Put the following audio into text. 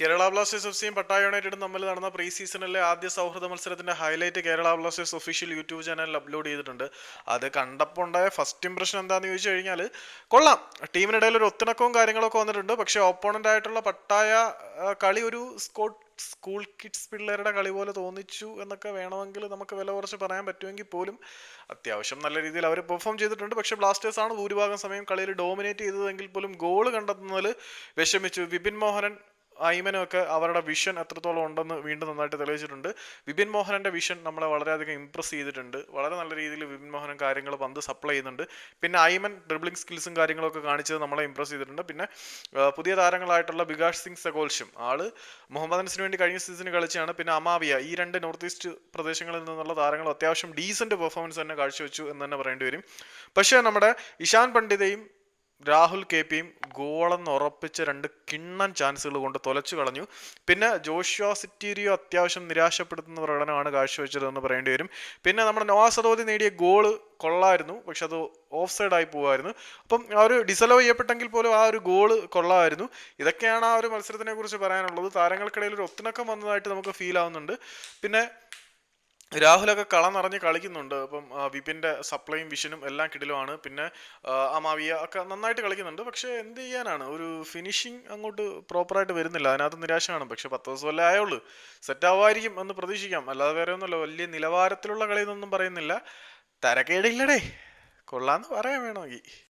Kerala Blasters F സിയും Pattaya യുണൈറ്റഡും തമ്മിൽ നടന്ന പ്രീ സീസണിലെ ആദ്യ സൗഹൃദ മത്സരത്തിന്റെ highlight Kerala Blasters official YouTube ചാനലിൽ അപ്ലോഡ് ചെയ്തിട്ടുണ്ട്. അത് കണ്ടപ്പോൾ ഉണ്ടായ ഫസ്റ്റ് ഇംപ്രഷൻ എന്താണെന്ന് ചോദിച്ചു കഴിഞ്ഞാൽ കൊള്ളാം. ടീമിനിടയിൽ ഒരു ഒത്തിണക്കവും കാര്യങ്ങളൊക്കെ വന്നിട്ടുണ്ട്. പക്ഷേ ഓപ്പോണന്റ് ആയിട്ടുള്ള പട്ടായ കളി ഒരു സ്കോട്ട് സ്കൂൾ കിഡ്സ് പിള്ളേരുടെ കളി പോലെ തോന്നിച്ചു എന്നൊക്കെ വേണമെങ്കിൽ നമുക്ക് വില കുറച്ച് പറയാൻ പറ്റുമെങ്കിൽ പോലും അത്യാവശ്യം നല്ല രീതിയിൽ അവർ പെർഫോം ചെയ്തിട്ടുണ്ട്. പക്ഷേ ബ്ലാസ്റ്റേഴ്സാണ് ഭൂരിഭാഗം സമയം കളിയിൽ ഡോമിനേറ്റ് ചെയ്തതെങ്കിൽ പോലും ഗോൾ കണ്ടെത്തുന്നതിൽ വിഷമിച്ചു. വിപിൻ മോഹനൻ ഐമനും ഒക്കെ അവരുടെ വിഷൻ എത്രത്തോളം ഉണ്ടെന്ന് വീണ്ടും നന്നായിട്ട് തെളിയിച്ചിട്ടുണ്ട്. വിപിൻ മോഹനന്റെ വിഷൻ നമ്മളെ വളരെയധികം ഇമ്പ്രസ് ചെയ്തിട്ടുണ്ട്. വളരെ നല്ല രീതിയിൽ വിപിൻ മോഹനൻ കാര്യങ്ങൾ പന്ത് സപ്ലൈ ചെയ്യുന്നുണ്ട്. പിന്നെ ഐമൻ ഡ്രിബ്ലിംഗ് സ്കിൽസും കാര്യങ്ങളൊക്കെ കാണിച്ചത് നമ്മളെ ഇമ്പ്രസ് ചെയ്തിട്ടുണ്ട്. പിന്നെ പുതിയ താരങ്ങളായിട്ടുള്ള ബികാഷ് സിംഗ് സഗോൽഷ്യം. ആൾ മുഹമ്മദ് അനസിന് വേണ്ടി കഴിഞ്ഞ സീസണിൽ കളിച്ചാണ് പിന്നെ അമാവിയ ഈ രണ്ട് നോർത്ത് ഈസ്റ്റ് പ്രദേശങ്ങളിൽ നിന്നുള്ള താരങ്ങൾ അത്യാവശ്യം ഡീസന്റ് പെർഫോമൻസ് തന്നെ കാഴ്ചവെച്ചു എന്ന് തന്നെ പറയേണ്ടി വരും. പക്ഷേ നമ്മുടെ ഇഷാൻ പണ്ഡിതയും രാഹുൽ കെ പിയും ഗോളെന്ന് ഉറപ്പിച്ച രണ്ട് കിണ്ണൻ ചാൻസുകൾ കൊണ്ട് തൊലച്ചു കളഞ്ഞു. പിന്നെ ജോഷ്വ സിറ്റീരിയോ അത്യാവശ്യം നിരാശപ്പെടുത്തുന്ന പ്രകടനമാണ് കാഴ്ചവെച്ചതെന്ന് പറയേണ്ടി വരും. പിന്നെ നമ്മുടെ നവാസ് അതോദി നേടിയ ഗോൾ കൊള്ളായിരുന്നു പക്ഷെ അത് ഓഫ് സൈഡ് ആയി പോകുമായിരുന്നു അപ്പം ആ ഒരു ഡിസലോ ചെയ്യപ്പെട്ടെങ്കിൽ പോലും ആ ഒരു ഗോൾ കൊള്ളായിരുന്നു. ഇതൊക്കെയാണ് ആ ഒരു മത്സരത്തിനെ കുറിച്ച് പറയാനുള്ളത്. താരങ്ങൾക്കിടയിൽ ഒരു ഒത്തിണക്കം വന്നതായിട്ട് നമുക്ക് ഫീൽ ആവുന്നുണ്ട്. പിന്നെ രാഹുലൊക്കെ കള നിറഞ്ഞ് കളിക്കുന്നുണ്ട്. അപ്പം വിപിന്റെ സപ്ലൈയും വിഷനും എല്ലാം കിടിലുമാണ്. പിന്നെ അമാവിയ ഒക്കെ നന്നായിട്ട് കളിക്കുന്നുണ്ട്. പക്ഷേ എന്ത് ചെയ്യാനാണ്? ഒരു ഫിനിഷിങ് അങ്ങോട്ട് പ്രോപ്പറായിട്ട് വരുന്നില്ല. അതിനകത്ത് നിരാശയാണ് പക്ഷെ പത്ത് ദിവസം വല്ലേ ആയുള്ളൂ. സെറ്റ് ആവുമായിരിക്കും എന്ന് പ്രതീക്ഷിക്കാം. അല്ലാതെ വേറെ ഒന്നുമല്ല. വലിയ നിലവാരത്തിലുള്ള കളിയെന്നൊന്നും പറയുന്നില്ല. തരക്കേടില്ലടേ. കൊള്ളാന്ന് പറയാൻ വേണമെങ്കിൽ.